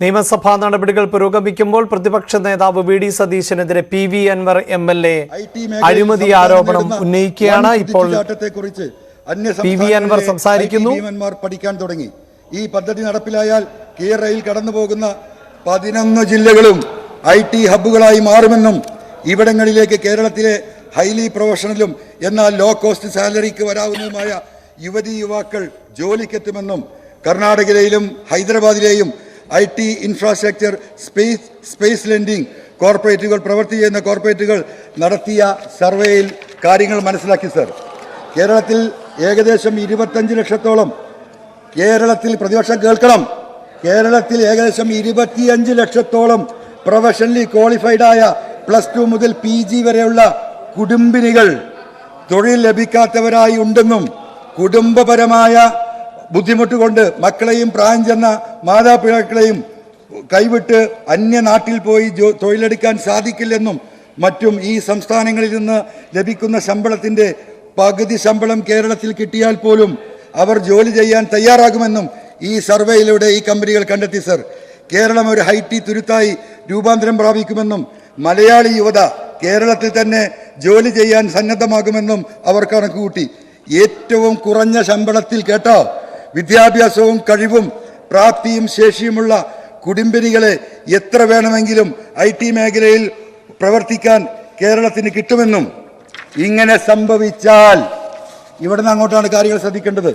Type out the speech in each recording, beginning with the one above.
നിയമസഭാ നടപടികൾ പുരോഗമിക്കുമ്പോൾ പ്രതിപക്ഷ നേതാവ് V D സതീശനെതിരെ P V Anwar M L A അഴിമതി ആരോപണം ഉന്നയിക്കുകയാണ് ഇപ്പോൾ പി വി അൻവർ സംസാരിക്കുന്നു. പഠിക്കാൻ തുടങ്ങി ഈ പദ്ധതി നടപ്പിലായാൽ കേരളയിൽ കടന്നു പോകുന്ന പതിനൊന്ന് ജില്ലകളും ഐ ടി ഹബ്ബുകളായി മാറുമെന്നും ഇവിടങ്ങളിലേക്ക് കേരളത്തിലെ ഹൈലി പ്രൊഫഷണലും എന്നാൽ ലോ കോസ്റ്റ് സാലറിക്ക് വരാവുന്നതുമായ യുവതി യുവാക്കൾ ജോലിക്കെത്തുമെന്നും കർണാടകയിലെയും ഹൈദരാബാദിലെയും I T infrastructure space space lending കോർപ്പറേറ്റുകൾ പ്രവർത്തി ചെയ്യുന്ന കോർപ്പറേറ്റുകൾ നടത്തിയ സർവേയിൽ കാര്യങ്ങൾ മനസ്സിലാക്കി സർ. കേരളത്തിൽ ഏകദേശം ഇരുപത്തഞ്ച് ലക്ഷത്തോളം കേരളത്തിൽ പ്രതിപക്ഷം കേൾക്കണം. കേരളത്തിൽ ഏകദേശം ഇരുപത്തിയഞ്ച് ലക്ഷത്തോളം പ്രൊഫഷണലി ക്വാളിഫൈഡ് ആയ പ്ലസ് ടു മുതൽ പി ജി വരെയുള്ള കുടുംബിനികൾ തൊഴിൽ ലഭിക്കാത്തവരായി ഉണ്ടെന്നും കുടുംബപരമായ ബുദ്ധിമുട്ട് കൊണ്ട് മക്കളെയും പ്രായം ചെന്ന മാതാപിതാക്കളെയും കൈവിട്ട് അന്യനാട്ടിൽ പോയി തൊഴിലെടുക്കാൻ സാധിക്കില്ലെന്നും മറ്റും ഈ സംസ്ഥാനങ്ങളിൽ നിന്ന് ലഭിക്കുന്ന ശമ്പളത്തിന്റെ പകുതി ശമ്പളം കേരളത്തിൽ കിട്ടിയാൽ പോലും അവർ ജോലി ചെയ്യാൻ തയ്യാറാകുമെന്നും ഈ സർവേയിലൂടെ ഈ കമ്പനികൾ കണ്ടെത്തി സർ. കേരളം ഒരു ഹൈറ്റി തുരുത്തായി രൂപാന്തരം പ്രാപിക്കുമെന്നും മലയാളി യുവത കേരളത്തിൽ തന്നെ ജോലി ചെയ്യാൻ സന്നദ്ധമാകുമെന്നും അവർ കണക്കുകൂട്ടി. ഏറ്റവും കുറഞ്ഞ ശമ്പളത്തിൽ കേട്ടോ വിദ്യാഭ്യാസവും കഴിവും പ്രാപ്തിയും ശേഷിയുമുള്ള കുടുംബിനികളെ എത്ര വേണമെങ്കിലും ഐ ടി മേഖലയിൽ പ്രവർത്തിക്കാൻ കേരളത്തിന് കിട്ടുമെന്നും ഇങ്ങനെ സംഭവിച്ചാൽ ഇവിടുന്ന് അങ്ങോട്ടാണ് കാര്യങ്ങൾ ശ്രദ്ധിക്കേണ്ടത്.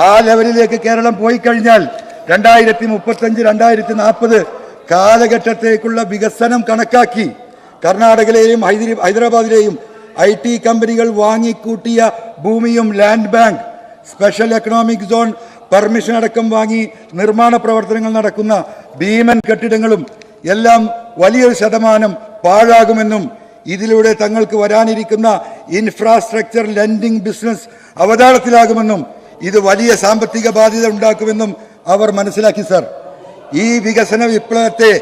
ആ ലെവലിലേക്ക് കേരളം പോയി കഴിഞ്ഞാൽ രണ്ടായിരത്തി മുപ്പത്തഞ്ച് രണ്ടായിരത്തി നാൽപ്പത് കാലഘട്ടത്തേക്കുള്ള വികസനം കണക്കാക്കി കർണാടകയിലെയും ഹൈദരി- ഹൈദരാബാദിലെയും ഐ ടി കമ്പനികൾ വാങ്ങിക്കൂട്ടിയ ഭൂമിയും land bank special economic zone permission അടക്കം വാങ്ങി നിർമ്മാണ പ്രവർത്തനങ്ങൾ നടക്കുന്ന ഭീമൻ കെട്ടിടങ്ങളും എല്ലാം വലിയൊരു ശതമാനം പാഴാകുമെന്നും ഇതിലൂടെ തങ്ങൾക്ക് വരാനിരിക്കുന്ന ഇൻഫ്രാസ്ട്രക്ചർ ലെൻഡിംഗ് ബിസിനസ് അവതാളത്തിലാകുമെന്നും ഇത് വലിയ സാമ്പത്തിക ബാധ്യത ഉണ്ടാക്കുമെന്നും അവർ മനസ്സിലാക്കി സർ. ഈ വികസന വിപ്ലവത്തെ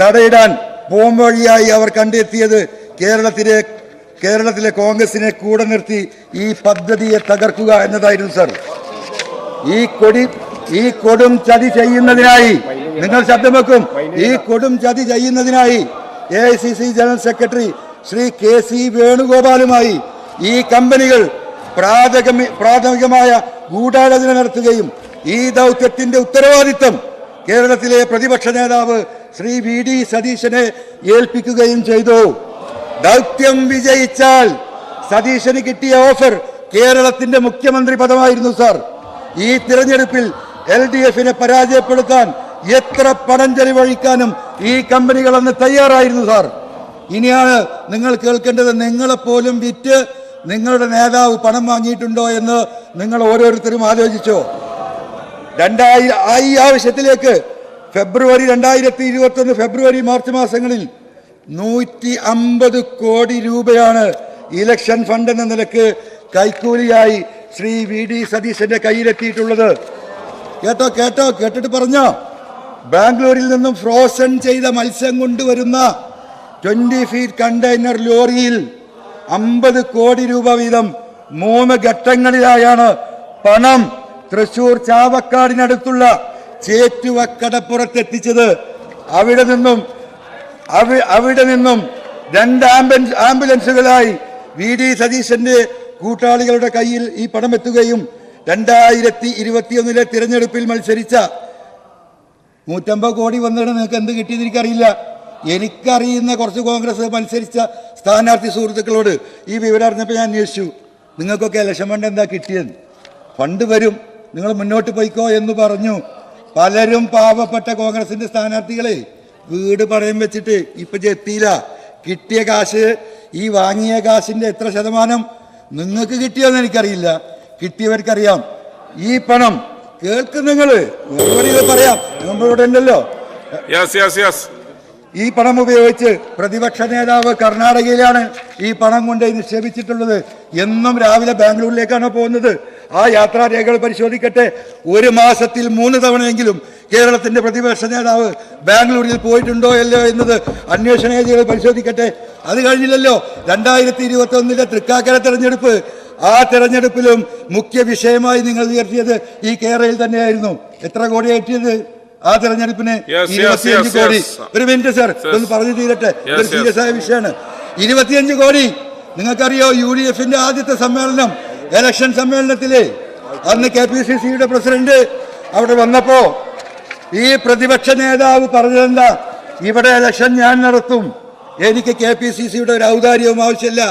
തടയിടാൻ പോംവഴിയായി അവർ കണ്ടെത്തിയത് കേരളത്തിലെ കേരളത്തിലെ കോൺഗ്രസിനെ കൂടെ നിർത്തി ഈ പദ്ധതിയെ തകർക്കുക എന്നതായിരുന്നു സർ. ഈ കൊടി ഈ കൊടും ചതി ചെയ്യുന്നതിനായി നിങ്ങൾ ശബ്ദം വെക്കും. ഈ കൊടും ചതി ചെയ്യുന്നതിനായി A I C C general secretary Shri K C വേണുഗോപാലുമായി ഈ കമ്പനികൾ പ്രാഥമിക പ്രാഥമികമായ ഗൂഢാലോചന നടത്തുകയും ഈ ദൗത്യത്തിന്റെ ഉത്തരവാദിത്തം കേരളത്തിലെ പ്രതിപക്ഷ നേതാവ് ശ്രീ വി ഡി സതീശനെ ഏൽപ്പിക്കുകയും ചെയ്തു. ദൗത്യം വിജയിച്ചാൽ സതീശന് കിട്ടിയ ഓഫർ കേരളത്തിന്റെ മുഖ്യമന്ത്രി പദമായിരുന്നു സാർ. ഈ തിരഞ്ഞെടുപ്പിൽ എൽ ഡി എഫിനെ പരാജയപ്പെടുത്താൻ എത്ര പണം ചെലവഴിക്കാനും ഈ കമ്പനികൾ അന്ന് തയ്യാറായിരുന്നു സാർ. ഇനിയാണ് നിങ്ങൾ കേൾക്കേണ്ടത് നിങ്ങളെപ്പോലും വിറ്റ് നിങ്ങളുടെ നേതാവ് പണം വാങ്ങിയിട്ടുണ്ടോ എന്ന് നിങ്ങൾ ഓരോരുത്തരും ആലോചിച്ചോ. രണ്ടായി ഈ ആവശ്യത്തിലേക്ക് ഫെബ്രുവരി രണ്ടായിരത്തി ഇരുപത്തി ഒന്ന് ഫെബ്രുവരി മാർച്ച് മാസങ്ങളിൽ നൂറ്റി അമ്പത് കോടി രൂപയാണ് ഇലക്ഷൻ ഫണ്ട് എന്ന നിലയ്ക്ക് കൈക്കൂലിയായി ശ്രീ വി ഡി സതീശന്റെ കയ്യിലെത്തിയിട്ടുള്ളത്. കേട്ടോ കേട്ടോ കേട്ടിട്ട് പറഞ്ഞോ? ബാംഗ്ലൂരിൽ നിന്നും ഫ്രോസൺ ചെയ്ത മത്സ്യം കൊണ്ടുവരുന്ന ട്വന്റി ഫീറ്റ് കണ്ടെയ്നർ ലോറിയിൽ അമ്പത് കോടി രൂപ വീതം മൂന്ന് ഘട്ടങ്ങളിലായാണ് പണം തൃശൂർ ചാവക്കാടിനടുത്തുള്ള ചേറ്റുവക്കടപ്പുറത്തെത്തിച്ചത്. അവിടെ നിന്നും അവിടെ നിന്നും രണ്ട് ആംബുലൻസ് ആംബുലൻസുകളായി വി ഡി സതീശന്റെ കൂട്ടാളികളുടെ കയ്യിൽ ഈ പണം എത്തുകയും രണ്ടായിരത്തി ഇരുപത്തിയൊന്നിലെ തിരഞ്ഞെടുപ്പിൽ മത്സരിച്ച നൂറ്റമ്പത് കോടി വന്നിട്ട് നിങ്ങൾക്ക് എന്ത് കിട്ടിയെന്ന് എനിക്കറിയില്ല. എനിക്കറിയുന്ന കുറച്ച് കോൺഗ്രസ് മത്സരിച്ച സ്ഥാനാർത്ഥി സുഹൃത്തുക്കളോട് ഈ വിവരം അറിഞ്ഞപ്പോൾ ഞാൻ അന്വേഷിച്ചു. നിങ്ങൾക്കൊക്കെ ഇലക്ഷൻ ഫണ്ട് എന്താ കിട്ടിയത് ഫണ്ട് വരും. നിങ്ങൾ മുന്നോട്ട് പോയിക്കോ എന്ന് പറഞ്ഞു. പലരും പാവപ്പെട്ട കോൺഗ്രസിന്റെ സ്ഥാനാർത്ഥികളെ വീട് പറയും വെച്ചിട്ട് ഇപ്പൊ എത്തിയില്ല. കിട്ടിയ കാശ് ഈ വാങ്ങിയ കാശിന്റെ എത്ര ശതമാനം നിങ്ങൾക്ക് കിട്ടിയോന്ന് എനിക്കറിയില്ല. കിട്ടിയവർക്കറിയാം. ഈ പണം കേൾക്കും നിങ്ങൾ പറയാം. നമ്മളിവിടെ ഉണ്ടല്ലോ. ഈ പണം ഉപയോഗിച്ച് പ്രതിപക്ഷ നേതാവ് കർണാടകയിലാണ് ഈ പണം കൊണ്ട് നിക്ഷേപിച്ചിട്ടുള്ളത്. എന്നും രാവിലെ ബാംഗ്ലൂരിലേക്കാണ് പോകുന്നത്? ആ യാത്രാരേഖകൾ പരിശോധിക്കട്ടെ. ഒരു മാസത്തിൽ മൂന്ന് തവണയെങ്കിലും കേരളത്തിന്റെ പ്രതിപക്ഷ നേതാവ് ബാംഗ്ലൂരിൽ പോയിട്ടുണ്ടോ അല്ലയോ എന്നത് അന്വേഷണ ഏജികൾ പരിശോധിക്കട്ടെ. അത് കഴിഞ്ഞില്ലല്ലോ. രണ്ടായിരത്തി ഇരുപത്തി ഒന്നിലെ തൃക്കാക്കര തെരഞ്ഞെടുപ്പ്. ആ തെരഞ്ഞെടുപ്പിലും മുഖ്യ വിഷയമായി നിങ്ങൾ ഉയർത്തിയത് ഈ കേരളയിൽ തന്നെയായിരുന്നു. എത്ര കോടി ഏറ്റിയത് ആ തെരഞ്ഞെടുപ്പിന് ഇരുപത്തിയഞ്ച് കോടി. ഒരു മിനിറ്റ് സാർ ഒന്ന് പറഞ്ഞു തീരട്ടെ. ഒരു സീരിയസ് ആയ വിഷയമാണ്. ഇരുപത്തിയഞ്ച് കോടി. നിങ്ങൾക്കറിയോ യു ഡി എഫിന്റെ ആദ്യത്തെ സമ്മേളനം? എലക്ഷൻ സമ്മേളനത്തിൽ അന്ന് കെ പി സി സിയുടെ പ്രസിഡന്റ് അവിടെ വന്നപ്പോ ഈ പ്രതിപക്ഷ നേതാവ് പറഞ്ഞതെന്താ? ഇവിടെ ഇലക്ഷൻ ഞാൻ നടത്തും. എനിക്ക് കെ പി സി സിയുടെ ഒരു ഔദാര്യവും ആവശ്യമില്ല.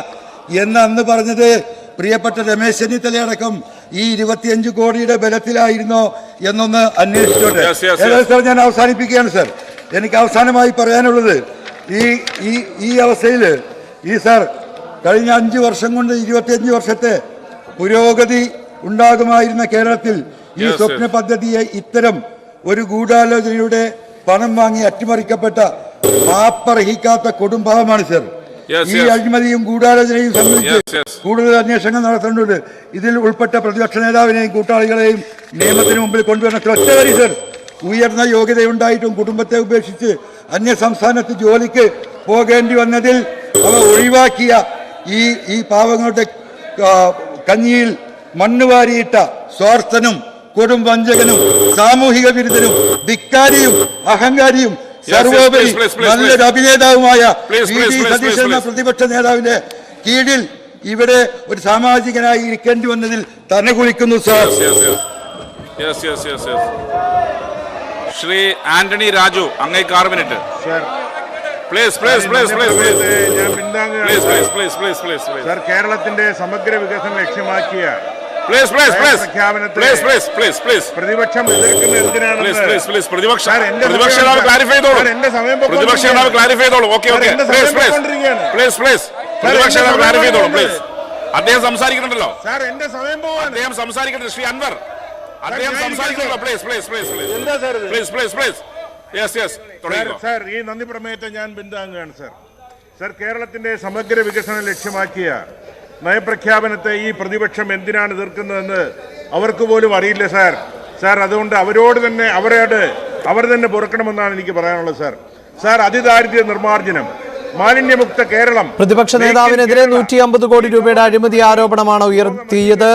എന്ന് അന്ന് പറഞ്ഞത് പ്രിയപ്പെട്ട രമേശ് ചെന്നിത്തലയടക്കം ഈ ഇരുപത്തിയഞ്ച് കോടിയുടെ ബലത്തിലായിരുന്നോ എന്നൊന്ന് അന്വേഷിച്ചോട്ടെ. സാർ ഞാൻ അവസാനിപ്പിക്കുകയാണ് സാർ എനിക്ക് അവസാനമായി പറയാനുള്ളത് ഈ ഈ ഈ അവസ്ഥയിൽ ഈ സാർ കഴിഞ്ഞ അഞ്ച് വർഷം കൊണ്ട് ഇരുപത്തിയഞ്ച് വർഷത്തെ പുരോഗതി ഉണ്ടാകുമായിരുന്ന കേരളത്തിൽ ഈ സ്വപ്ന പദ്ധതിയെ ഇത്തരം ഒരു ഗൂഢാലോചനയുടെ പണം വാങ്ങി അട്ടിമറിക്കപ്പെട്ട മാപ്പർഹിക്കാത്ത കൊടുംഭാവമാണ് സർ ഈ. അഴിമതിയും ഗൂഢാലോചനയും സംബന്ധിച്ച്. കൂടുതൽ അന്വേഷണങ്ങൾ നടത്തേണ്ടതുണ്ട് ഇതിൽ ഉൾപ്പെട്ട പ്രതിപക്ഷ നേതാവിനെയും കൂട്ടാളികളെയും നിയമത്തിന് മുമ്പിൽ കൊണ്ടുവരണം സർ, ഒറ്റ വരി സർ ഉയർന്ന യോഗ്യതയുണ്ടായിട്ടും കുടുംബത്തെ ഉപേക്ഷിച്ച് അന്യ സംസ്ഥാനത്ത് ജോലിക്ക് പോകേണ്ടി വന്നതിൽ അവ ഒഴിവാക്കിയ ഈ ഈ പാവങ്ങളുടെ കഞ്ഞിയിൽ മണ്ണ് വാരിയിട്ട സ്വാർത്ഥനും കൊടും വഞ്ചകനും സാമൂഹിക വിരുദ്ധനും ധിക്കാരിയും അഹങ്കാരിയും സർവോപരി നല്ലൊരു. അഭിനേതാവുമായ സതീശൻ എന്ന പ്രതിപക്ഷ നേതാവിന്റെ കീഴിൽ ഇവിടെ ഒരു സാമാജികനായി ഇരിക്കേണ്ടി വന്നതിൽ തന്നെ കുളിക്കുന്നു sir. Yes yes yes yes yes Shri Antony Raju അങ്ങേക്ക് ആറ് മിനിറ്റ്. കേരളത്തിന്റെ സമഗ്ര വികസനം ലക്ഷ്യമാക്കിയ please please please please please please please പ്രതിപക്ഷം എതിർക്കുന്നത് എന്തിനാണെന്ന് പ്ലീസ് പ്ലീസ് പ്ലീസ് പ്രതിപക്ഷ പ്രതിപക്ഷം നേതാവ് ക്ലാരിഫൈ ചെയ്തോളൂ. സാർ, എന്റെ സമയം പ്രതിപക്ഷ നേതാവ് ക്ലാരിഫൈ ചെയ്തോളൂ. Okay okay please please please please പ്രതിപക്ഷം നേതാവ് ക്ലാരിഫൈ ചെയ്തോളൂ പ്ലീസ് അദ്ദേഹം സംസാരിക്കുന്നുണ്ടല്ലോ സാർ എന്റെ സമയം പോവാണ്. അദ്ദേഹം സംസാരിക്കുന്നുണ്ട് ശ്രീ അൻവർ. അദ്ദേഹം സംസാരിക്കുന്നുണ്ടോ സംസാരിക്കുന്നുണ്ടല്ലോ പ്ലീസ് പ്ലീസ് പ്ലീസ് പ്ലീസ് എന്താ sir please please please yes yes sir sir ഈ നന്ദി പ്രമേയത്തെ ഞാൻ പിന്താങ്ങുകയാണ് സാർ. സാർ കേരളത്തിന്റെ സമഗ്ര വികസനം ലക്ഷ്യമാക്കിയ നയപ്രഖ്യാപനത്തെ ഈ പ്രതിപക്ഷം എന്തിനാണ് എതിർക്കുന്നതെന്ന് അവർക്ക് പോലും അറിയില്ല സാർ. സാർ അതുകൊണ്ട് അവരോട് തന്നെ അവരോട് അവർ തന്നെ പൊറുക്കണമെന്നാണ് എനിക്ക് പറയാനുള്ളത് സാർ. സാർ അതിദാരിദ്ര്യ നിർമ്മാർജനം. മാലിന്യമുക്ത കേരളം. പ്രതിപക്ഷ നേതാവിനെതിരെ നൂറ്റി അമ്പത് കോടി രൂപയുടെ അഴിമതി ആരോപണമാണ് ഉയർത്തിയത്.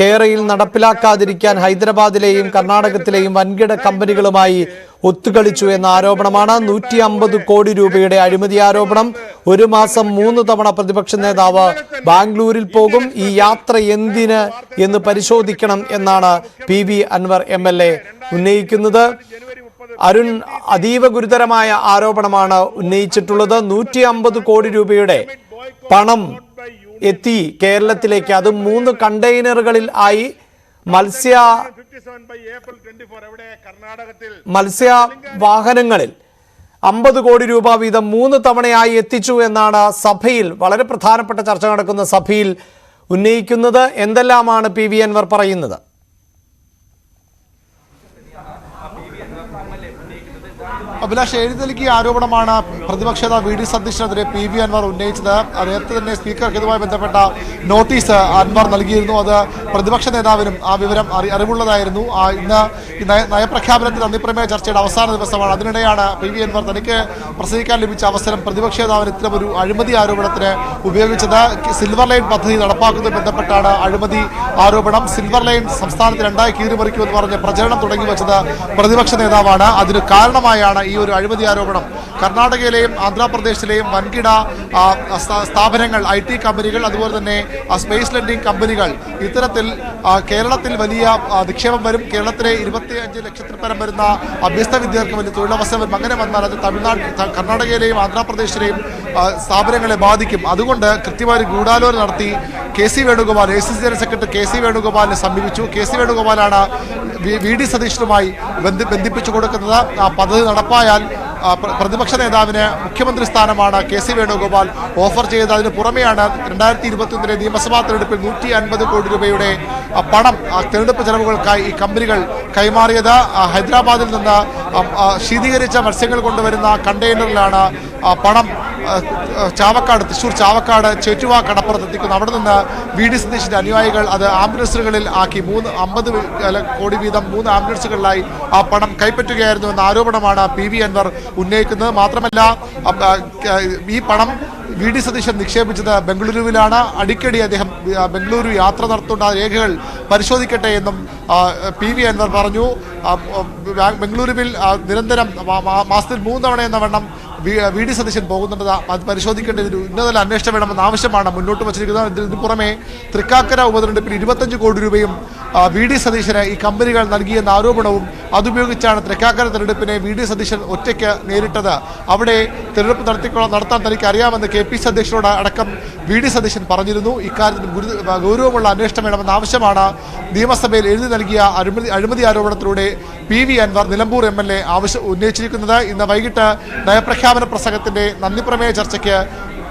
കേരളയിൽ നടപ്പിലാക്കാതിരിക്കാൻ ഹൈദരാബാദിലെയും കർണാടകത്തിലെയും വൻകിട കമ്പനികളുമായി ഒത്തുകളിച്ചു എന്ന ആരോപണമാണ് നൂറ്റി അമ്പത് കോടി രൂപയുടെ അഴിമതി ആരോപണം. ഒരു മാസം മൂന്ന് തവണ പ്രതിപക്ഷ നേതാവ് ബാംഗ്ലൂരിൽ പോകും. ഈ യാത്ര എന്തിന് എന്ന് പരിശോധിക്കണം എന്നാണ് P V Anwar M L A ഉന്നയിക്കുന്നത്. അരുൺ അതീവ ഗുരുതരമായ ആരോപണമാണ് ഉന്നയിച്ചിട്ടുള്ളത്. നൂറ്റി അമ്പത് കോടി രൂപയുടെ പണം എത്തി കേരളത്തിലേക്ക്. അത് മൂന്ന് കണ്ടെയ്നറുകളിൽ ആയി. മത്സ്യ മത്സ്യ വാഹനങ്ങളിൽ അമ്പത് കോടി രൂപ വീതം മൂന്ന് തവണയായി എത്തിച്ചു എന്നാണ് സഭയിൽ വളരെ പ്രധാനപ്പെട്ട ചർച്ച നടക്കുന്ന സഭയിൽ ഉന്നയിക്കുന്നത്. എന്തെല്ലാമാണ് പി വി അൻവർ പറയുന്നത്? അഭിലാഷ് എഴുന്നേൽക്കിയ ആരോപണമാണ് പ്രതിപക്ഷ നേതാവ് വി ഡി സതീഷിനെതിരെ പി വി അൻവർ ഉന്നയിച്ചത്. നേരത്തെ തന്നെ സ്പീക്കർക്ക് ഇതുമായി ബന്ധപ്പെട്ട നോട്ടീസ് അൻവർ നൽകിയിരുന്നു. അത് പ്രതിപക്ഷ നേതാവിനും ആ വിവരം അറി അറിവുള്ളതായിരുന്നു. ഇന്ന് നയപ്രഖ്യാപനത്തിൽ നന്ദിപ്രമേയ ചർച്ചയുടെ അവസാന ദിവസമാണ്. അതിനിടെയാണ് പി വി അൻവർ തനിക്ക് പ്രസംഗിക്കാൻ ലഭിച്ച അവസരം പ്രതിപക്ഷ നേതാവിന് ഇത്തരം ഒരു അഴിമതി ആരോപണത്തിന് ഉപയോഗിച്ചത്. സിൽവർ ലൈൻ പദ്ധതി നടപ്പാക്കുന്നതുമായി ബന്ധപ്പെട്ടാണ് അഴിമതി ആരോപണം സിൽവർ ലൈൻ സംസ്ഥാനത്ത് രണ്ടായി കീറിമറിക്കുമെന്ന് പറഞ്ഞ് പ്രചരണം തുടങ്ങി വെച്ചത് പ്രതിപക്ഷ നേതാവാണ്. അതിന് കാരണമായാണ് ഈ ഒരു അഴിമതി ആരോപണം. കർണാടകയിലെയും ആന്ധ്രാപ്രദേശിലെയും വൻകിട സ്ഥാപനങ്ങൾ ഐ ടി കമ്പനികൾ അതുപോലെ തന്നെ സ്പേസ് ലെൻഡിംഗ് കമ്പനികൾ ഇത്തരത്തിൽ കേരളത്തിൽ വലിയ നിക്ഷേപം വരും. കേരളത്തിലെ ഇരുപത്തി അഞ്ച് ലക്ഷത്തിൽ പരം വരുന്ന അഭ്യസ്ത വിദ്യാർത്ഥികൾ വലിയ തൊഴിലവസരം വരും അങ്ങനെ വന്നാൽ അത് തമിഴ്നാട് കർണാടകയിലെയും ആന്ധ്രാപ്രദേശിലെയും സ്ഥാപനങ്ങളെ ബാധിക്കും. അതുകൊണ്ട് കൃത്യമായി ഗൂഢാലോചന നടത്തി K C Venugopal A C C general secretary K C വേണുഗോപാലിനെ സമീപിച്ചു. കെ സി വേണുഗോപാലാണ് വി- ഡി സതീശനുമായി ബന്ധി ബന്ധിപ്പിച്ചു കൊടുക്കുന്നത്. ആ പദ്ധതി നടപ്പായാൽ പ്രതിപക്ഷ നേതാവിന് മുഖ്യമന്ത്രി സ്ഥാനമാണ് കെ സി വേണുഗോപാൽ ഓഫർ ചെയ്തത്. അതിന് പുറമെയാണ് രണ്ടായിരത്തി ഇരുപത്തിയൊന്നിലെ നിയമസഭാ തെരഞ്ഞെടുപ്പിൽ നൂറ്റി അൻപത് കോടി രൂപയുടെ പണം ആ, തെരഞ്ഞെടുപ്പ് ചെലവുകൾക്കായി ഈ കമ്പനികൾ കൈമാറിയത്. ഹൈദരാബാദിൽ നിന്ന് ശീതീകരിച്ച മത്സ്യങ്ങൾ കൊണ്ടുവരുന്ന കണ്ടെയ്നറിലാണ് പണം ചാവക്കാട് തൃശ്ശൂർ ചാവക്കാട് ചേറ്റുവാ കടപ്പുറത്ത് എത്തിക്കുന്നു അവിടെ നിന്ന് വി ഡി സതീഷിന്റെ അനുയായികൾ അത് ആംബുലൻസുകളിൽ ആക്കി മൂന്ന് അമ്പത് കോടി വീതം മൂന്ന് ആംബുലൻസുകളിലായി ആ പണം കൈപ്പറ്റുകയായിരുന്നു എന്ന ആരോപണമാണ് പി വി അൻവർ ഉന്നയിക്കുന്നത്. മാത്രമല്ല ഈ പണം വി ഡി സതീശൻ നിക്ഷേപിച്ചത് ബംഗളൂരുവിലാണ്. അടിക്കടി അദ്ദേഹം ബംഗളൂരു യാത്ര നടത്തുന്ന രേഖകൾ പരിശോധിക്കട്ടെ എന്നും പി വി അൻവർ പറഞ്ഞു. ബംഗളൂരുവിൽ നിരന്തരം മാസത്തിൽ മൂന്ന് തവണ എന്ന വണ്ണം വി- ഡി സതീശൻ പോകുന്നുണ്ട്. അത് പരിശോധിക്കേണ്ടത് ഒരു ഉന്നതതല അന്വേഷണം വേണമെന്ന ആവശ്യമാണ്. മുന്നോട്ട് വച്ചിരിക്കുന്നത്. ഇതിന് പുറമെ തൃക്കാക്കര ഉപതെരഞ്ഞെടുപ്പിൽ ഇരുപത്തഞ്ച് കോടി രൂപയും വി ഡി സതീശന് ഈ കമ്പനികൾ നൽകിയെന്ന ആരോപണവും അതുപയോഗിച്ചാണ് തൃക്കാക്കര തെരഞ്ഞെടുപ്പിനെ വി ഡി സതീശൻ ഒറ്റയ്ക്ക് നേരിട്ടത്. അവിടെ തെരഞ്ഞെടുപ്പ് നടത്തിക്കൊള്ള നടത്താൻ തനിക്ക് അറിയാമെന്ന് കെ പി സി അധ്യക്ഷനോട് അടക്കം വി ഡി സതീശൻ പറഞ്ഞിരുന്നു. ഇക്കാര്യത്തിൽ ഗുരു ഗൗരവമുള്ള അന്വേഷണം വേണമെന്ന ആവശ്യമാണ്. നിയമസഭയിൽ എഴുതി നൽകിയ അഴിമതി അഴിമതി ആരോപണത്തിലൂടെ P V Anwar Nilambur M L A ആവശ്യം ഉന്നയിച്ചിരിക്കുന്നത്. ഇന്ന് വൈകിട്ട് നയപ്രഖ്യാപന പ്രസംഗത്തിന്റെ നന്ദിപ്രമേയ ചർച്ചയ്ക്ക്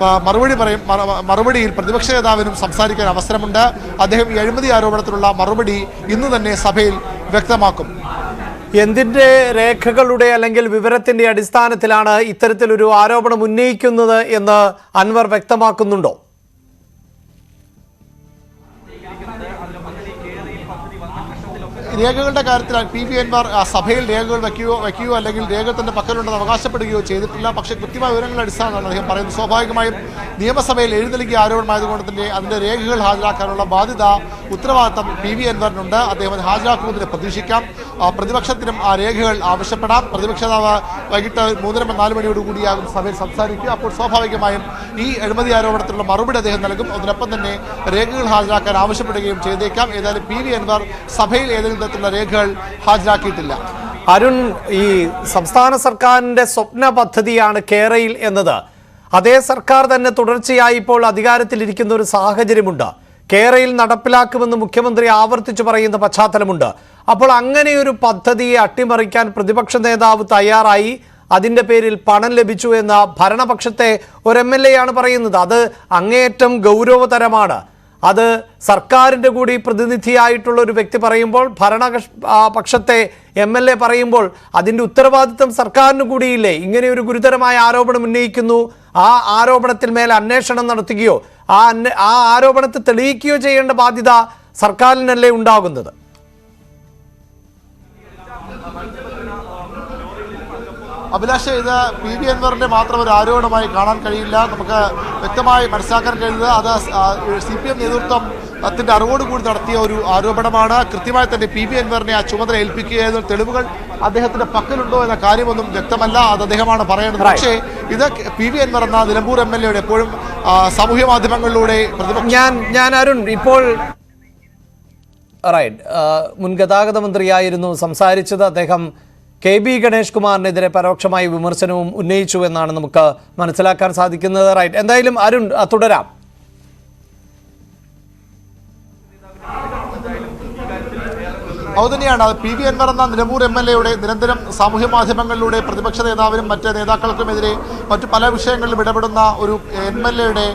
മറുപടി പറയും മറുപടിയിൽ പ്രതിപക്ഷ നേതാവിനും സംസാരിക്കാൻ അവസരമുണ്ട്. അദ്ദേഹം ഈ അഴിമതി ആരോപണത്തിലുള്ള മറുപടി ഇന്ന് തന്നെ സഭയിൽ വ്യക്തമാക്കും. എന്തിന്റെ രേഖകളുടെ അല്ലെങ്കിൽ വിവരത്തിന്റെ അടിസ്ഥാനത്തിലാണ് ഇത്തരത്തിലൊരു ആരോപണം ഉന്നയിക്കുന്നത് എന്ന് അൻവർ വ്യക്തമാക്കുന്നുണ്ടോ? രേഖകളുടെ കാര്യത്തിൽ പി വി എൻമാർ സഭയിൽ രേഖകൾ വയ്ക്കുകയോ വയ്ക്കുകയോ അല്ലെങ്കിൽ രേഖകൾ തന്റെ പക്കലുണ്ടെന്ന് അവകാശപ്പെടുകയോ ചെയ്തിട്ടില്ല. പക്ഷേ കൃത്യമായ വിവരങ്ങളുടെ അടിസ്ഥാനമാണ് അദ്ദേഹം പറയുന്നത്. സ്വാഭാവികമായും നിയമസഭയിൽ എഴുന്നള്ളിയ ആരോപണമായതുകൊണ്ട് തന്നെ അതിന്റെ രേഖകൾ ഹാജരാക്കാനുള്ള ബാധ്യത ഉത്തരവാദിത്തം പി വി എൻവറിനുണ്ട് അദ്ദേഹം ഹാജരാക്കുന്നതിന് പ്രതീക്ഷിക്കാം. പ്രതിപക്ഷത്തിനും ആ രേഖകൾ ആവശ്യപ്പെടാം. പ്രതിപക്ഷ നേതാവ് വൈകിട്ട് മൂന്നര നാല് മണിയോട് കൂടിയാകും സഭയിൽ സംസാരിക്കുക. അപ്പോൾ സ്വാഭാവികമായും ഈ അഴിമതി ആരോപണത്തിനുള്ള മറുപടി അദ്ദേഹം നൽകും. അതിനൊപ്പം തന്നെ രേഖകൾ ഹാജരാക്കാൻ ആവശ്യപ്പെടുകയും ചെയ്തേക്കാം. ഏതായാലും പി വി അൻവർ സഭയിൽ ഏതെങ്കിലും തരത്തിലുള്ള രേഖകൾ ഹാജരാക്കിയിട്ടില്ല. അരുൺ ഈ സംസ്ഥാന സർക്കാരിന്റെ സ്വപ്ന പദ്ധതിയാണ് കേരയിൽ എന്നത്. അതേ സർക്കാർ തന്നെ തുടർച്ചയായി ഇപ്പോൾ അധികാരത്തിലിരിക്കുന്ന ഒരു സാഹചര്യമുണ്ട്. കേരയിൽ നടപ്പിലാക്കുമെന്ന് മുഖ്യമന്ത്രി ആവർത്തിച്ചു പറയുന്ന പശ്ചാത്തലമുണ്ട്. അപ്പോൾ അങ്ങനെ ഒരു പദ്ധതിയെ അട്ടിമറിക്കാൻ പ്രതിപക്ഷ നേതാവ് തയ്യാറായി. അതിന്റെ പേരിൽ പണം ലഭിച്ചു എന്ന ഭരണപക്ഷത്തെ ഒരു എം എൽ എ ആണ് പറയുന്നത്. അത് അങ്ങേയറ്റം ഗൗരവതരമാണ്. അത് സർക്കാരിന്റെ കൂടി പ്രതിനിധിയായിട്ടുള്ള ഒരു വ്യക്തി പറയുമ്പോൾ ഭരണ പക്ഷത്തെ എം എൽ എ പറയുമ്പോൾ അതിന്റെ ഉത്തരവാദിത്വം സർക്കാരിന് കൂടിയില്ലേ? ഇങ്ങനെ ഒരു ഗുരുതരമായ ആരോപണം ഉന്നയിക്കുന്നു. ആ ആരോപണത്തിൽ മേൽ അന്വേഷണം നടത്തുകയോ ആ ആ ആരോപണത്തെ തെളിയിക്കുകയോ ചെയ്യേണ്ട ബാധ്യത സർക്കാരിനല്ലേ ഉണ്ടാകുന്നത്? അഭിലാഷ് ഇത് പി വി അൻവറിന്റെ മാത്രം ഒരു ആരോപണമായി കാണാൻ കഴിയില്ല. നമുക്ക് വ്യക്തമായി മനസ്സിലാക്കാൻ കഴിയുന്നത് അത് സി പി എം നേതൃത്വം അതിന്റെ അറിവോടുകൂടി നടത്തിയ ഒരു ആരോപണമാണ്. കൃത്യമായി തന്നെ പി ബി അൻവറിനെ ആ ചുമതല ഏൽപ്പിക്കുകയെന്ന തെളിവുകൾ അദ്ദേഹത്തിന്റെ പക്കലുണ്ടോ എന്ന കാര്യമൊന്നും വ്യക്തമല്ല. അത് അദ്ദേഹമാണ് പറയുന്നത് പക്ഷേ ഇത് പി വി അൻവർ എന്ന നിലമ്പൂർ എം എൽ എയുടെ എപ്പോഴും സാമൂഹ്യ മാധ്യമങ്ങളിലൂടെ ഞാൻ ഞാൻ അരുൺ ഇപ്പോൾ റൈറ്റ് മുൻ ഗതാഗത മന്ത്രിയായിരുന്നു. സംസാരിച്ചത് അദ്ദേഹം കെ ബി ഗണേഷ് കുമാറിനെതിരെ പരോക്ഷമായി വിമർശനവും ഉന്നയിച്ചു എന്നാണ് നമുക്ക് മനസ്സിലാക്കാൻ സാധിക്കുന്നത്. റൈറ്റ്. എന്തായാലും അരുൺ തുടരാം. അതുതന്നെയാണ് പി വി അൻവർ എന്ന നിലമ്പൂർ എം എൽ എയുടെ നിരന്തരം സാമൂഹ്യ മാധ്യമങ്ങളിലൂടെ പ്രതിപക്ഷ നേതാവിനും മറ്റ് നേതാക്കൾക്കുമെതിരെ മറ്റു പല വിഷയങ്ങളിലും ഇടപെടുന്ന ഒരു എം എൽ എയുടെ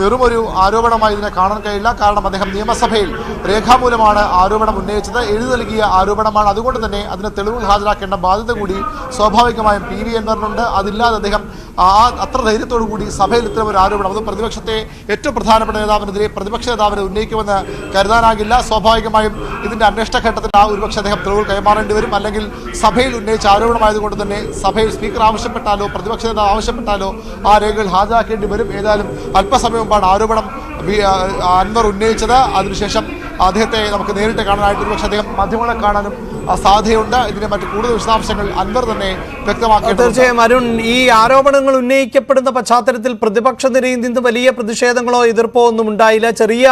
വെറുമൊരു ആരോപണമായി ഇതിനെ കാണാൻ കഴിയില്ല. കാരണം അദ്ദേഹം നിയമസഭയിൽ രേഖാമൂലമാണ് ആരോപണം ഉന്നയിച്ചത്. എഴുതി നൽകിയ ആരോപണമാണ്. അതുകൊണ്ട് തന്നെ അതിന് തെളിവുകൾ ഹാജരാക്കേണ്ട ബാധ്യത കൂടി സ്വാഭാവികമായും പി വി എൻവറിനുണ്ട് അതില്ലാതെ അദ്ദേഹം ആ അത്ര ധൈര്യത്തോടു കൂടി സഭയിൽ ഇത്തരം ഒരു ആരോപണം. അത് പ്രതിപക്ഷത്തെ ഏറ്റവും പ്രധാനപ്പെട്ട നേതാവിനെതിരെ പ്രതിപക്ഷ നേതാവിനെ ഉന്നയിക്കുമെന്ന് കരുതാനാകില്ല. സ്വാഭാവികമായും ഇതിന്റെ അന്വേഷണ ഘട്ടത്തിൽ ആ ഒരുപക്ഷെ അദ്ദേഹം തെളിവുകൾ കൈമാറേണ്ടി വരും. അല്ലെങ്കിൽ സഭയിൽ ഉന്നയിച്ച ആരോപണമായതുകൊണ്ട് തന്നെ സഭയിൽ സ്പീക്കർ ആവശ്യപ്പെട്ടാലോ പ്രതിപക്ഷ നേതാവ് ആവശ്യപ്പെട്ടാലോ ആ രേഖകൾ ഹാജരാക്കേണ്ടി വരും. ഏതായാലും അല്പസമയം മുമ്പാണ് ആരോപണം അൻവർ ഉന്നയിച്ചത്. അതിനുശേഷം അദ്ദേഹത്തെ നമുക്ക് നേരിട്ട് കാണാനായിട്ട് ഒരുപക്ഷെ അദ്ദേഹം മാധ്യമങ്ങളെ കാണാനും സാധ്യതയുണ്ട്. ഇതിന് മറ്റ് കൂടുതൽ വിശദാംശങ്ങൾ അൻവർ തന്നെ വ്യക്തമാക്കി തീർച്ചയായും അരുൺ ഈ ആരോപണങ്ങൾ ഉന്നയിക്കപ്പെടുന്ന പശ്ചാത്തലത്തിൽ പ്രതിപക്ഷ നിരയിൽ നിന്ന് വലിയ പ്രതിഷേധങ്ങളോ എതിർപ്പോ ഒന്നും ഉണ്ടായില്ല. ചെറിയ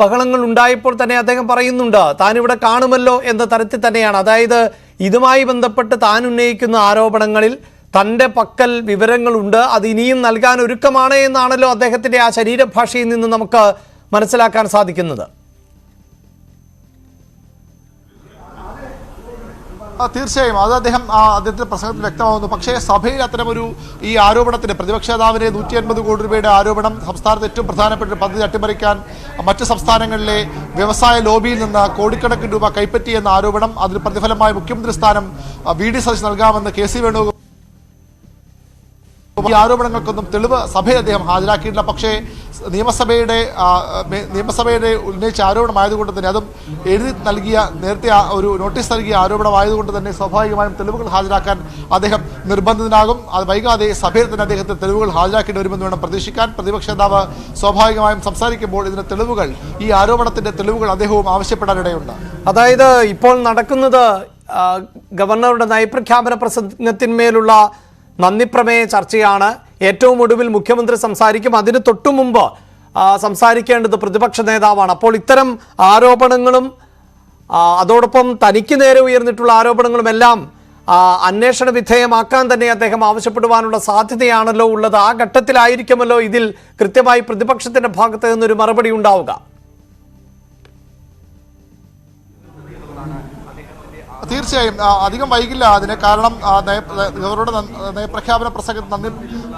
ബഹളങ്ങൾ ഉണ്ടായപ്പോൾ തന്നെ അദ്ദേഹം പറയുന്നുണ്ട് താൻ ഇവിടെ കാണുമല്ലോ എന്ന തരത്തിൽ തന്നെയാണ്. അതായത് ഇതുമായി ബന്ധപ്പെട്ട് താൻ ഉന്നയിക്കുന്ന ആരോപണങ്ങളിൽ തന്റെ പക്കൽ വിവരങ്ങളുണ്ട്. അത് ഇനിയും നൽകാൻ ഒരുക്കമാണ് എന്നാണല്ലോ അദ്ദേഹത്തിന്റെ ആ ശരീരഭാഷയിൽ നിന്ന് നമുക്ക് മനസ്സിലാക്കാൻ സാധിക്കുന്നത്? തീർച്ചയായും. അത് അദ്ദേഹം അദ്ദേഹത്തിന്റെ പ്രസംഗത്തിൽ വ്യക്തമാകുന്നു പക്ഷേ സഭയിൽ അത്തരമൊരു ഈ ആരോപണത്തിന് പ്രതിപക്ഷ നേതാവിനെ നൂറ്റി അൻപത് കോടി രൂപയുടെ ആരോപണം സംസ്ഥാനത്ത് ഏറ്റവും പ്രധാനപ്പെട്ട പദ്ധതി അട്ടിമറിക്കാൻ മറ്റ് സംസ്ഥാനങ്ങളിലെ വ്യവസായ ലോബിയിൽ നിന്ന് കോടിക്കണക്കിന് രൂപ കൈപ്പറ്റി എന്ന ആരോപണം അതിന് പ്രതിഫലമായി മുഖ്യമന്ത്രി സ്ഥാനം വി. ഡി. സതീശ് നൽകാമെന്ന് കെ. സി. വേണുഗോപാൽ ഈ ആരോപണങ്ങൾക്കൊന്നും തെളിവ് സഭയിൽ അദ്ദേഹം ഹാജരാക്കിയിട്ടില്ല. പക്ഷേ നിയമസഭയുടെ നിയമസഭയുടെ ഉന്നയിച്ച ആരോപണമായതുകൊണ്ട് തന്നെ അതും എഴുതി നൽകിയ നേരത്തെ ഒരു നോട്ടീസ് നൽകിയ ആരോപണമായതുകൊണ്ട് തന്നെ സ്വാഭാവികമായും തെളിവുകൾ ഹാജരാക്കാൻ അദ്ദേഹം നിർബന്ധിതനാകും. അത് വൈകാതെ സഭയിൽ തന്നെ അദ്ദേഹത്തെ തെളിവുകൾ ഹാജരാക്കേണ്ടി വരുമെന്ന് വേണം പ്രതീക്ഷിക്കാൻ. പ്രതിപക്ഷ നേതാവ് സ്വാഭാവികമായും സംസാരിക്കുമ്പോൾ ഇതിന്റെ തെളിവുകൾ ഈ ആരോപണത്തിന്റെ തെളിവുകൾ അദ്ദേഹവും ആവശ്യപ്പെടാനിടയുണ്ട്. അതായത് ഇപ്പോൾ നടക്കുന്നത് ഗവർണറുടെ നയപ്രഖ്യാപന പ്രസംഗത്തിന്മേലുള്ള നന്ദിപ്രമേയ ചർച്ചയാണ്. ഏറ്റവും ഒടുവിൽ മുഖ്യമന്ത്രി സംസാരിക്കും. അതിന് തൊട്ടു മുമ്പ് സംസാരിക്കേണ്ടത് പ്രതിപക്ഷ നേതാവാണ്. അപ്പോൾ ഇത്തരം ആരോപണങ്ങളും അതോടൊപ്പം തനിക്ക് നേരെ ഉയർന്നിട്ടുള്ള ആരോപണങ്ങളും എല്ലാം അന്വേഷണ വിധേയമാക്കാൻ തന്നെ അദ്ദേഹം ആവശ്യപ്പെടുവാനുള്ള സാധ്യതയാണല്ലോ ഉള്ളത്. ആ ഘട്ടത്തിലായിരിക്കുമല്ലോ ഇതിൽ കൃത്യമായി പ്രതിപക്ഷത്തിന്റെ ഭാഗത്ത് നിന്നൊരു മറുപടി ഉണ്ടാവുക. തീർച്ചയായും അധികം വൈകില്ല അതിന്. കാരണം ഗവർണറുടെ നയപ്രഖ്യാപന പ്രസംഗ നന്ദി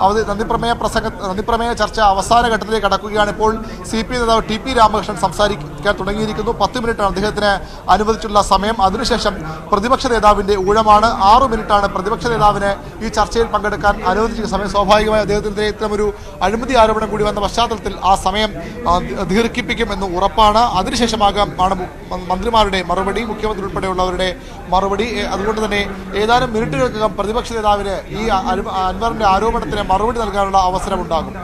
അവധി നന്ദിപ്രമേയ പ്രസംഗ നന്ദിപ്രമേയ ചർച്ച അവസാന ഘട്ടത്തിലേക്ക് കടക്കുകയാണ്. ഇപ്പോൾ സി പി നേതാവ് ടി പി രാമകൃഷ്ണൻ സംസാരിക്കാൻ തുടങ്ങിയിരിക്കുന്നു. പത്ത് മിനിറ്റാണ് അദ്ദേഹത്തിന് അനുവദിച്ചുള്ള സമയം. അതിനുശേഷം പ്രതിപക്ഷ നേതാവിന്റെ ഊഴമാണ്. ആറു മിനിറ്റാണ് പ്രതിപക്ഷ നേതാവിന് ഈ ചർച്ചയിൽ പങ്കെടുക്കാൻ അനുവദിച്ച സമയം സ്വാഭാവികമായി അദ്ദേഹത്തിന്റെ ഇത്തരം ഒരു അഴിമതി ആരോപണം കൂടി വന്ന പശ്ചാത്തലത്തിൽ ആ സമയം ദീർഘിപ്പിക്കുമെന്ന് ഉറപ്പാണ്. അതിനുശേഷമാകാം ആണ് മന്ത്രിമാരുടെ മറുപടി. മുഖ്യമന്ത്രി ഉൾപ്പെടെയുള്ളവരുടെ മറുപടി. അതുകൊണ്ട് തന്നെ ഏതാനും മിനിറ്റുകൾക്കകം പ്രതിപക്ഷ നേതാവിന് ഈ അൻവറിന്റെ ആരോപണത്തിന് മറുപടി നൽകാനുള്ള അവസരമുണ്ടാകും.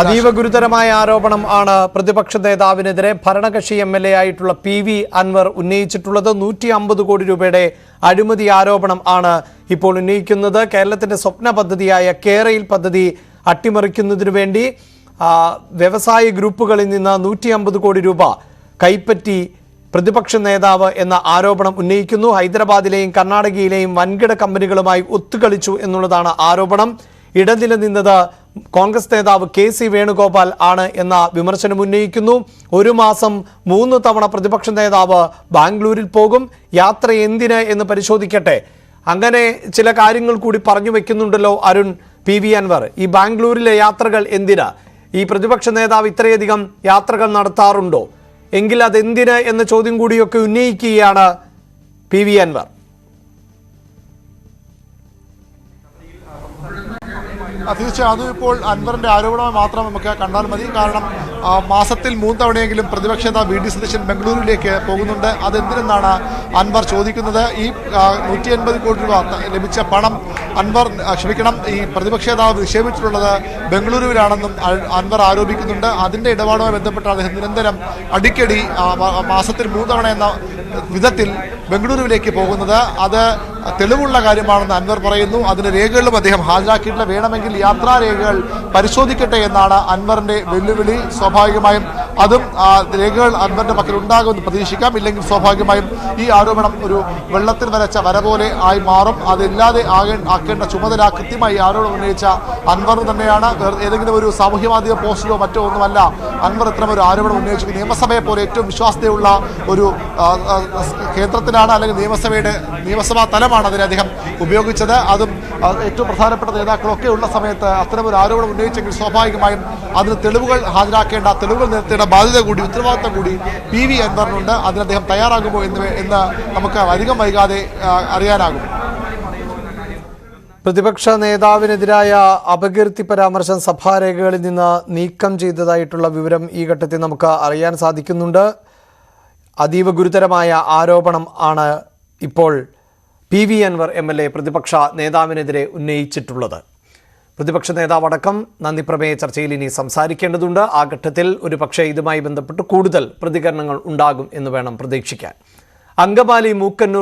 അതീവ ഗുരുതരമായ ആരോപണം ആണ് പ്രതിപക്ഷ നേതാവിനെതിരെ ഭരണകക്ഷി എം എൽ എ ആയിട്ടുള്ള പി വി അൻവർ ഉന്നയിച്ചിട്ടുള്ളത്. നൂറ്റി അമ്പത് കോടി രൂപയുടെ അഴിമതി ആരോപണം ആണ് ഇപ്പോൾ ഉന്നയിക്കുന്നത്. കേരളത്തിന്റെ സ്വപ്ന പദ്ധതിയായ കേരയിൽ പദ്ധതി അട്ടിമറിക്കുന്നതിനു വേണ്ടി വ്യവസായ ഗ്രൂപ്പുകളിൽ നിന്ന് നൂറ്റി അമ്പത് കോടി രൂപ കൈപ്പറ്റി പ്രതിപക്ഷ നേതാവ് എന്ന ആരോപണം ഉന്നയിക്കുന്നു. ഹൈദരാബാദിലെയും കർണാടകയിലെയും വൻകിട കമ്പനികളുമായി ഒത്തുകളിച്ചു എന്നുള്ളതാണ് ആരോപണം. ഇടനില നിന്നത് കോൺഗ്രസ് നേതാവ് കെ സി വേണുഗോപാൽ ആണ് എന്ന വിമർശനം ഉന്നയിക്കുന്നു. ഒരു മാസം മൂന്ന് തവണ പ്രതിപക്ഷ നേതാവ് ബാംഗ്ലൂരിൽ പോകും. യാത്ര എന്തിന് എന്ന് പരിശോധിക്കട്ടെ. അങ്ങനെ ചില കാര്യങ്ങൾ കൂടി പറഞ്ഞു വെക്കുന്നുണ്ടല്ലോ അരുൺ പി വി അൻവർ. ഈ ബാംഗ്ലൂരിലെ യാത്രകൾ എന്തിനാ? ഈ പ്രതിപക്ഷ നേതാവ് ഇത്രയധികം യാത്രകൾ നടത്താറുണ്ടോ? എങ്കിൽ അതെന്തിന് എന്ന ചോദ്യം കൂടിയൊക്കെ ഉന്നയിക്കുകയാണ് പി വി അൻവർ. തീർച്ചയായും അതും ഇപ്പോൾ അൻവറിന്റെ ആരോപണമായി മാത്രം നമുക്ക് കണ്ടാൽ മതി. കാരണം മാസത്തിൽ മൂന്ന് തവണയെങ്കിലും പ്രതിപക്ഷ നേതാവ് വി ഡി സതീശൻ ബംഗളൂരുവിലേക്ക് പോകുന്നുണ്ട്. അതെന്തിനെന്നാണ് അൻവർ ചോദിക്കുന്നത്? ഈ നൂറ്റി കോടി രൂപ ലഭിച്ച പണം അൻവർ ക്ഷമിക്കണം ഈ പ്രതിപക്ഷ നേതാവ് നിക്ഷേപിച്ചിട്ടുള്ളത് ബംഗളൂരുവിലാണെന്നും അൻവർ ആരോപിക്കുന്നുണ്ട്. അതിന്റെ ഇടപാടുമായി ബന്ധപ്പെട്ട് അദ്ദേഹം നിരന്തരം അടിക്കടി മാസത്തിൽ മൂന്നവണ എന്ന വിധത്തിൽ ബംഗളൂരുവിലേക്ക് പോകുന്നത്. അത് തെളിവുള്ള കാര്യമാണെന്ന് അൻവർ പറയുന്നു. അതിന് രേഖകളും അദ്ദേഹം ഹാജരാക്കിയിട്ടില്ല. വേണമെങ്കിൽ യാത്രാരേഖകൾ പരിശോധിക്കട്ടെ എന്നാണ് അൻവറിന്റെ വെല്ലുവിളി. സ്വാഭാവികമായും അതും രേഖകൾ അൻവറിന്റെ പക്കൽ ഉണ്ടാകുമെന്ന് പ്രതീക്ഷിക്കാം. ഇല്ലെങ്കിൽ സ്വാഭാവികമായും ഈ ആരോപണം ഒരു വെള്ളത്തിൽ വരച്ച വര പോലെ ആയി മാറും. അതില്ലാതെ ആകേ ആക്കേണ്ട ചുമതല കൃത്യമായി ആരോട് ഉന്നയിച്ച അൻവർ തന്നെയാണ്. ഏതെങ്കിലും ഒരു സാമൂഹ്യ മാധ്യമ പോസ്റ്റിലോ മറ്റോ ഒന്നുമല്ല അൻവർ ഇത്തരം ഒരു ആരോപണം ഉന്നയിച്ചു നിയമസഭയെ പോലെ ഏറ്റവും വിശ്വാസ്യതയുള്ള ഒരു കേന്ദ്രത്തിലാണ് അല്ലെങ്കിൽ നിയമസഭയുടെ നിയമസഭാ തലമാണ് അതിനെ അദ്ദേഹം ഉപയോഗിച്ചത്. അതും ഏറ്റവും പ്രധാനപ്പെട്ട നേതാക്കളൊക്കെ ഉള്ള സമയത്ത് അത്തരം ഒരു ആരോപണം ഉന്നയിച്ചെങ്കിൽ സ്വാഭാവികമായും അതിന് തെളിവുകൾ ഹാജരാക്കേണ്ട തെളിവുകൾ നിർത്തേണ്ട ബാധ്യത കൂടി ഉത്തരവാദിത്തം കൂടി പി വി അൻവറിനുണ്ട്. അതിന് അദ്ദേഹം തയ്യാറാകുമോ എന്ന് എന്ന് നമുക്ക് അധികം വൈകാതെ അറിയാനാകും. പ്രതിപക്ഷ നേതാവിനെതിരായ അപകീർത്തി പരാമർശം സഭാരേഖകളിൽ നിന്ന് നീക്കം ചെയ്തതായിട്ടുള്ള വിവരം ഈ ഘട്ടത്തിൽ നമുക്ക് അറിയാൻ സാധിക്കുന്നുണ്ട്. അതീവ ഗുരുതരമായ ആരോപണം ആണ് ഇപ്പോൾ P V Anwar M L A പ്രതിപക്ഷ നേതാവിനെതിരെ ഉന്നയിച്ചിട്ടുള്ളത്. പ്രതിപക്ഷ നേതാവ് നേതാവടക്കം നന്ദിപ്രമേയ ചർച്ചയിൽ ഇനി സംസാരിക്കേണ്ടതുണ്ട്. ആ ഘട്ടത്തിൽ ഒരു പക്ഷേ ഇതുമായി ബന്ധപ്പെട്ട് കൂടുതൽ പ്രതികരണങ്ങൾ ഉണ്ടാകും എന്ന് വേണം പ്രതീക്ഷിക്കാൻ. അങ്കമാലി മൂക്കന്നൂർ